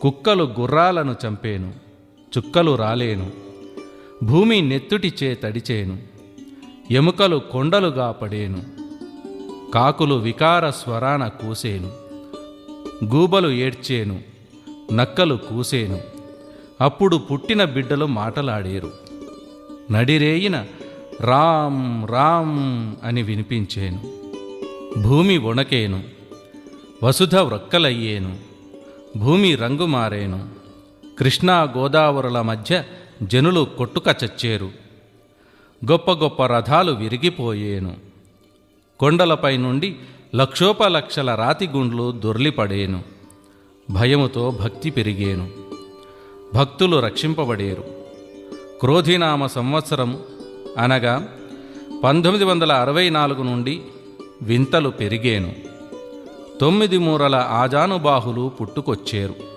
కుక్కలు గుర్రాలను చంపేను చుక్కలు రాలేను భూమి నెత్తుటిచే తడిచేను ఎముకలు కొండలుగా పడేను కాకులు వికార స్వరాన కూసేను గూబలు ఏడ్చేను నక్కలు కూసేను అప్పుడు పుట్టిన బిడ్డలు మాటలాడేరు. నడిరేయిన రామ్ రామ్ అని వినిపించేను. భూమి వణకేను వసుధ వ్రక్కలయ్యేను భూమి రంగు మారేను. కృష్ణా గోదావరుల మధ్య జనులు కొట్టుక చచ్చేరు. గొప్ప గొప్ప రథాలు విరిగిపోయేను. కొండలపై నుండి లక్షోపలక్షల రాతిగుండ్లు దొర్లిపడేను. భయముతో భక్తి పెరిగేను. భక్తులు రక్షింపబడేరు. క్రోధినామ సంవత్సరం అనగా పంతొమ్మిది వందల అరవై నాలుగు నుండి వింతలు పెరిగేను. తొమ్మిది మూరల ఆజానుబాహులు పుట్టుకొచ్చేరు.